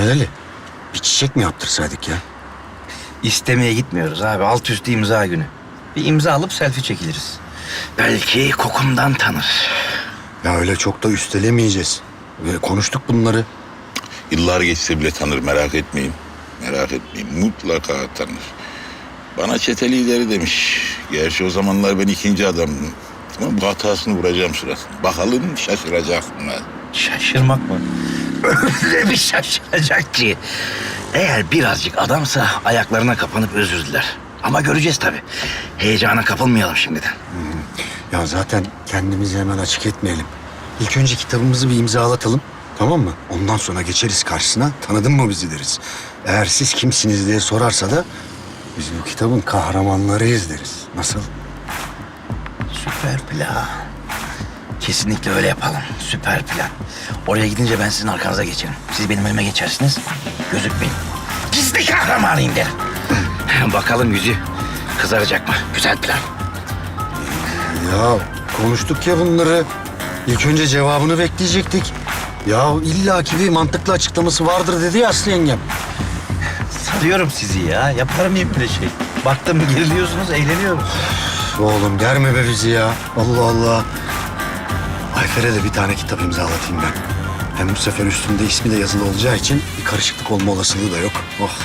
Mehmet Ali bir çiçek mi yaptırsaydık ya? İstemeye gitmiyoruz abi. Alt üstü imza günü. Bir imza alıp selfie çekiliriz. Belki kokumdan tanır. Ya öyle çok da üstelemeyeceğiz. Ve konuştuk bunları. Yıllar geçse bile tanır merak etmeyin. Merak etmeyin mutlaka tanır. Bana çete lideri demiş. Gerçi o zamanlar ben ikinci adamdım. Ama bu hatasını vuracağım suratına. Bakalım şaşıracak mı? Şaşırmak mı? Öyle bir şaşıracak ki. Eğer birazcık adamsa ayaklarına kapanıp özür diler. Ama göreceğiz tabii. Heyecana kapılmayalım şimdiden. Ya zaten kendimizi hemen açık etmeyelim. İlk önce kitabımızı bir imzalatalım. Tamam mı? Ondan sonra geçeriz karşısına. Tanıdın mı bizi deriz. Eğer siz kimsiniz diye sorarsa da biz bu kitabın kahramanlarıyız deriz. Nasıl? Süper plan. Kesinlikle öyle yapalım. Süper plan. Oraya gidince ben sizin arkanıza geçerim. Siz benim önüme geçersiniz. Gözükmeyin. Gizli kahramanıyım derim. Bakalım yüzü kızaracak mı? Güzel plan. Ya konuştuk ya bunları. İlk önce cevabını bekleyecektik. Ya illaki bir mantıklı açıklaması vardır dedi ya Aslı yengem. Sarıyorum sizi ya. Yapar mıyım böyle şey? Baktım geriliyorsunuz, eğleniyoruz. Oğlum germe be bizi ya. Allah Allah. Ayfer'e de bir tane kitap imzalatayım ben. Hem bu sefer üstünde ismi de yazılı olacağı için bir karışıklık olma olasılığı da yok. Oh.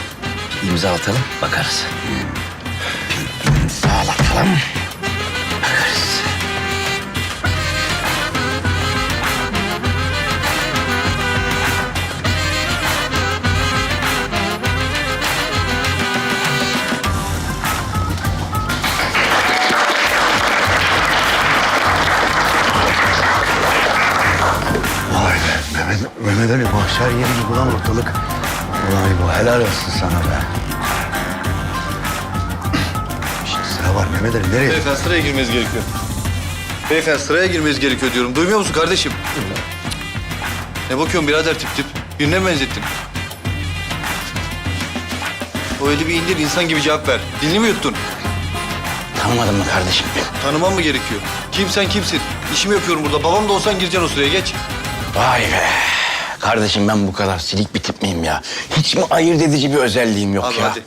İmza atalım, bakarız. İmzalatalım. Mehmet Ali mahşer yeri gibi lan ortalık. Vay bu helal olsun sana be. Şimdi sıra var Mehmet Ali nereye? Beyefendi sıraya girmeniz gerekiyor. Beyefendi sıraya girmeniz gerekiyor diyorum. Duymuyor musun kardeşim? Ne bakıyorsun birader tip tip? Birine mi benzettim? O eli bir indir insan gibi cevap ver. Dilini mi yuttun? Tanımadın mı kardeşim? Tanımam mı gerekiyor? Kim sen kimsin? İşimi yapıyorum burada. Babam da olsan gireceksin o sıraya geç. Vay be. Kardeşim ben bu kadar silik bir tip miyim ya? Hiç mi ayırt edici bir özelliğim yok Abi ya? hadi.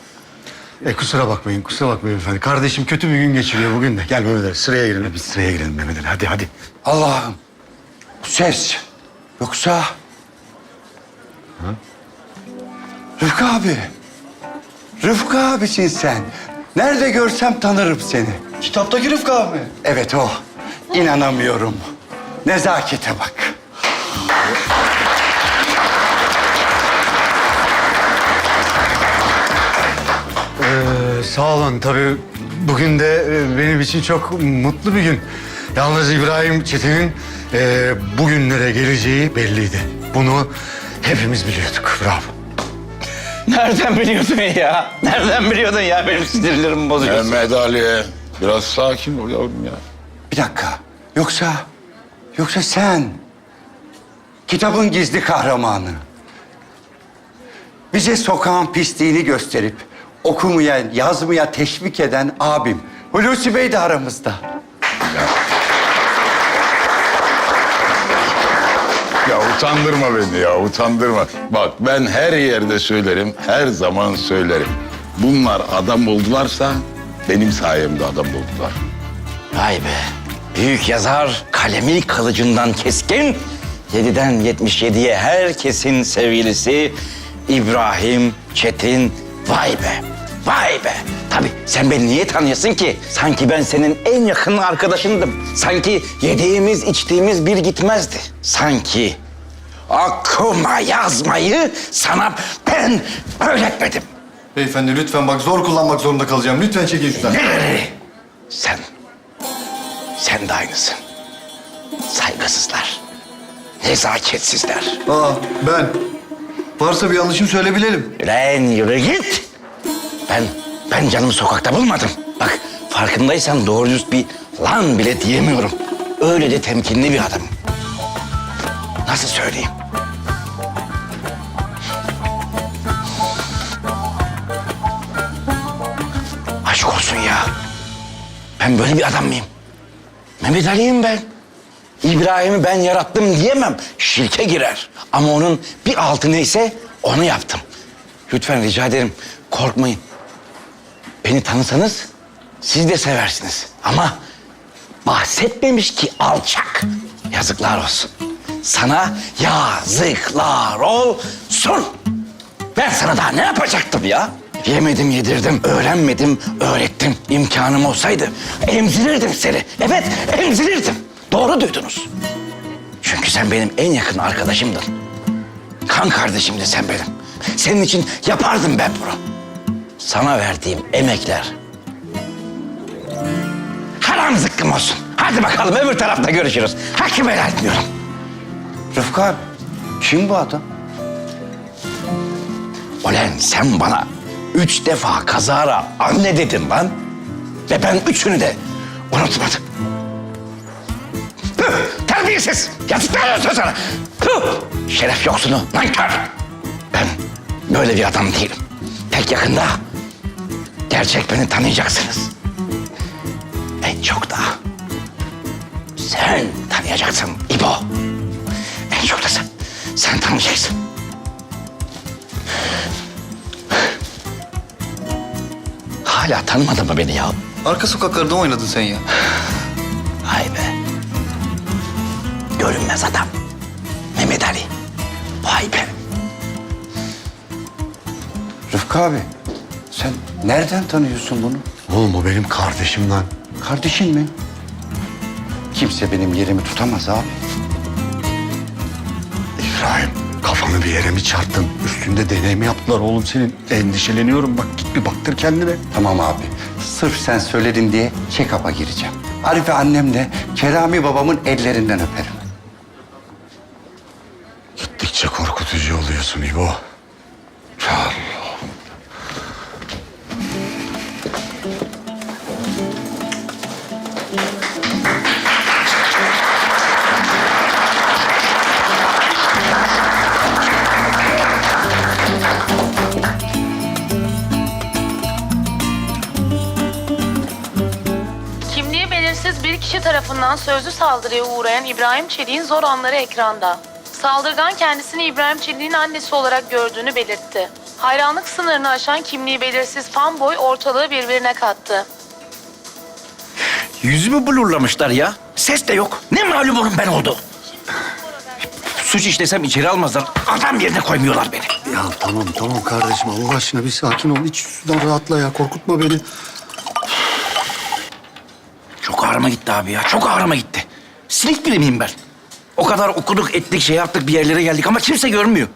E kusura bakmayın, kusura bakmayın efendim. Kardeşim kötü bir gün geçiriyor bugün de. Gel Mehmet Ali sıraya girelim. Biz sıraya girelim Mehmet Ali. Hadi hadi. Allah'ım bu ses yoksa... Rıfkı abi. Rıfkı abisin sen. Nerede görsem tanırım seni. Kitaptaki Rıfkı abi. Evet o. İnanamıyorum. Nezakete bak. Ee, sağ olun. Tabii bugün de e, benim için çok mutlu bir gün. Yalnız İbrahim Çetin'in e, bugünlere geleceği belliydi. Bunu hepimiz biliyorduk. Bravo. Nereden biliyordun ya? Nereden biliyordun ya? Benim sinirlerimi bozuyorsun. Mehmet Ali biraz sakin ol yavrum ya. Bir dakika. Yoksa... Yoksa sen... Kitabın gizli kahramanı. Bize sokağın pisliğini gösterip... okumaya, yazmaya teşvik eden abim. Hulusi Bey de aramızda. Ya utandırma beni ya utandırma. Bak ben her yerde söylerim, her zaman söylerim. Bunlar adam oldularsa benim sayemde adam oldular. Vay be. Büyük yazar kalemi kılıcından keskin. 7'den 77'ye herkesin sevgilisi İbrahim Çetin. Vay be. Vay be. Tabii sen beni niye tanıyorsun ki? Sanki ben senin en yakın arkadaşındım. Sanki yediğimiz içtiğimiz bir gitmezdi. Sanki okuma yazmayı sana ben öğretmedim. Beyefendi lütfen bak zor kullanmak zorunda kalacağım. Lütfen çekin şuradan. Sen, sen de aynısın. Saygısızlar, nezaketsizler. Aa ben. Varsa bir yanlışım söyle. Lan yürü git. Ben, ben canımı sokakta bulmadım. Bak farkındaysan doğru düz bir lan bile diyemiyorum. Öyle de temkinli bir adamım. Nasıl söyleyeyim? Aşk olsun ya. Ben böyle bir adam mıyım? Mehmet Ali'yim ben. İbrahim'i ben yarattım diyemem. Şirke girer. Ama onun bir altı neyse Onu yaptım. Lütfen rica ederim korkmayın. Beni tanısanız siz de seversiniz. Ama bahsetmemiş ki alçak. Yazıklar olsun. Sana yazıklar olsun. Ben sana daha ne yapacaktım ya? Yemedim, yedirdim, öğrenmedim, öğrettim. İmkanım olsaydı emzirirdim seni. Evet, emzirirdim. Doğru duydunuz. Çünkü sen benim en yakın arkadaşımdın. Kan kardeşimdin sen benim. Senin için yapardım ben bunu. Sana verdiğim emekler haram zıkkım olsun. Hadi bakalım öbür tarafta görüşürüz. Hakkımı helal etmiyorum. Rıfkı abi, kim bu adam? Ulan sen bana üç defa kazara anne dedin lan. Ve ben üçünü de unutmadım. Terbiyesiz. Yazıklar olsun sana. Püh, şeref yoksunu, nankör. Ben böyle bir adam değilim. Pek yakında gerçek beni tanıyacaksınız. En çok da sen tanıyacaksın İbo. En çok da sen, sen tanıyacaksın. Hala tanımadın mı beni ya? Arka sokaklarda oynadın sen ya. Görünmez adam. Mehmet Ali. Vay be. Rıfkı abi, sen nereden tanıyorsun bunu? Oğlum o benim kardeşim lan. Kardeşin mi? Kimse benim yerimi tutamaz abi. İbrahim kafanı bir yere mi çarptın? Üstünde deney mi yaptılar oğlum senin? Endişeleniyorum bak git bir baktır kendine. Tamam abi. Sırf sen söyledin diye check-up'a gireceğim. Arife annemle Kerami babamın ellerinden öperim. Oluyorsun İbo. Allah. Kimliği belirsiz bir kişi tarafından sözlü saldırıya uğrayan İbrahim Çelik'in zor anları ekranda. Saldırgan kendisini İbrahim Çelik'in annesi olarak gördüğünü belirtti. Hayranlık sınırını aşan kimliği belirsiz fanboy ortalığı birbirine kattı. Yüzümü blurlamışlar ya. Ses de yok. Ne malum onun ben oldu. Suç işlesem içeri almazlar. Adam yerine koymuyorlar beni. Ya tamam tamam kardeşim Allah aşkına bir sakin ol. İç üstünden rahatla ya korkutma beni. Çok ağrıma gitti abi ya. Çok ağrıma gitti. Silik biri miyim ben? O kadar okuduk, ettik, şey yaptık, bir yerlere geldik ama kimse görmüyor.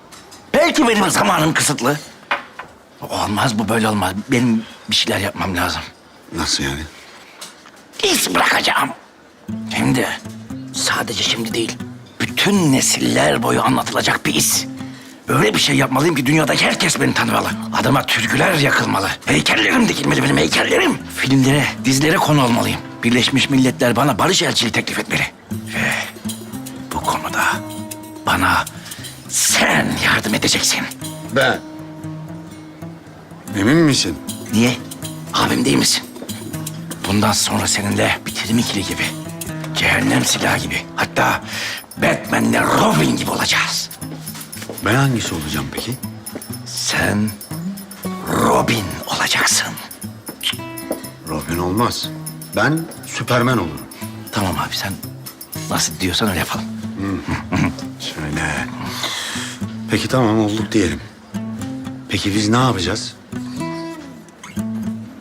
Belki benim zamanım kısıtlı. Olmaz bu böyle olmaz. Benim bir şeyler yapmam lazım. Nasıl yani? İz bırakacağım. Hem de sadece şimdi değil. Bütün nesiller boyu anlatılacak bir iz. Öyle bir şey yapmalıyım ki dünyadaki herkes beni tanımalı. Adıma türküler yakılmalı. Heykellerim dikilmeli benim heykellerim. Filmlere, dizilere konu olmalıyım. Birleşmiş Milletler bana barış elçiliği teklif etmeli. Bana sen yardım edeceksin. Ben. Emin misin? Niye? Abim değil misin? Bundan sonra seninle bitirim ikili gibi. Cehennem silahı gibi. Hatta Batman'le Robin gibi olacağız. Ben hangisi olacağım peki? Sen Robin olacaksın. Robin olmaz. Ben Süpermen olurum. Tamam abi sen nasıl diyorsan öyle yapalım. Şöyle. Peki tamam olduk diyelim. Peki biz ne yapacağız?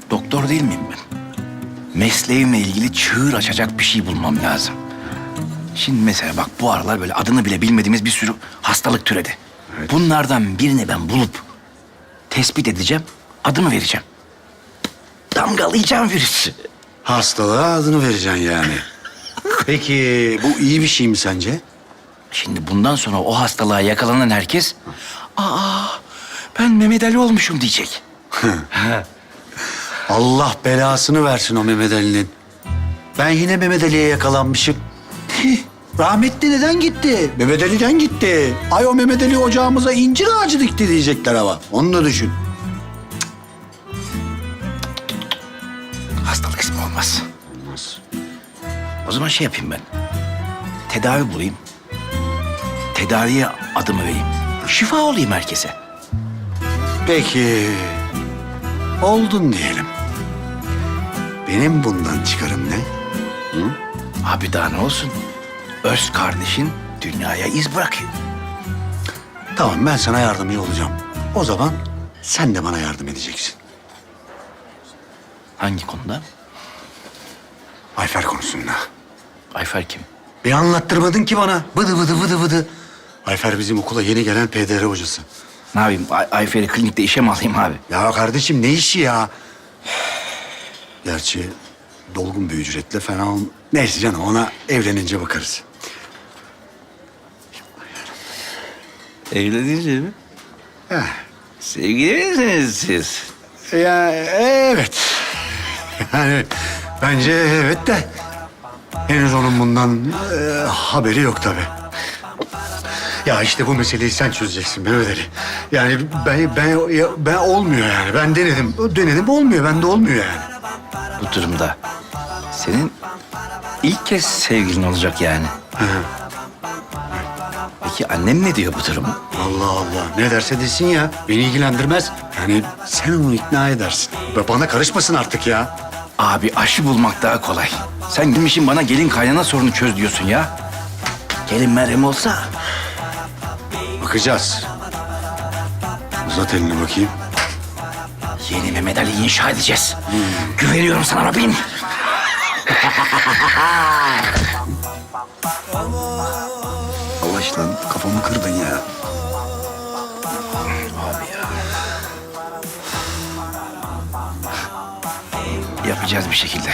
Doktor değil miyim ben? Mesleğimle ilgili çığır açacak bir şey bulmam lazım. Şimdi mesela bak bu aralar böyle adını bile bilmediğimiz bir sürü hastalık türedi. Bunlardan birini ben bulup tespit edeceğim, adını vereceğim. Damgalayacağım virüsü. Hastalığa adını vereceksin yani. Peki bu iyi bir şey mi sence? Şimdi bundan sonra o hastalığa yakalanan herkes... Aa ben Mehmet Ali olmuşum diyecek. Allah belasını versin o Mehmet Ali'nin. Ben yine Mehmet Ali'ye yakalanmışım. Rahmetli neden gitti? Mehmet Ali'den gitti. Ay o Mehmet Ali ocağımıza incir ağacı dikti diyecekler ama. Onu da düşün. Hastalık ismi olmaz. Olmaz. O zaman şey yapayım ben. Tedavi bulayım. Tedaviye adımı vereyim. Şifa olayım herkese. Peki. Oldun diyelim. Benim bundan çıkarım ne? Abi daha ne olsun? Öz kardeşin dünyaya iz bırakıyor. Tamam ben sana yardımcı olacağım. O zaman sen de bana yardım edeceksin. Hangi konuda? Ayfer konusunda. Ayfer kim? Bir anlattırmadın ki bana. Vıdı vıdı vıdı vıdı. Ayfer bizim okula yeni gelen PDR hocası. Ne yapayım? Ay- Ayfer'i klinikte işe mi alayım abi? Ya kardeşim ne işi ya? Gerçi dolgun bir ücretle fena ol... Neyse canım ona evlenince bakarız. Evlenince mi? Heh. Sevgili misiniz siz? Ya evet. Yani bence evet de henüz onun bundan e, haberi yok tabii. Ya işte bu meseleyi sen çözeceksin Mehmet Ali. Yani ben ben ya ben olmuyor yani. Ben denedim. Denedim olmuyor. Bende olmuyor yani. Bu durumda senin ilk kez sevgilin olacak yani. Peki annem ne diyor bu duruma? Allah Allah. Ne derse desin ya. Beni ilgilendirmez. Yani sen onu ikna edersin. Ve Bana karışmasın artık ya. Abi aşı bulmak daha kolay. Sen gitmişsin bana gelin kaynana sorunu çöz diyorsun ya. Gelin Meryem olsa Bakacağız. Uzat elini bakayım. yeni Mehmet Ali'yi inşa edeceğiz. Güveniyorum sana Rabbim. Allah lan kafamı kırdın ya. Yapacağız bir şekilde.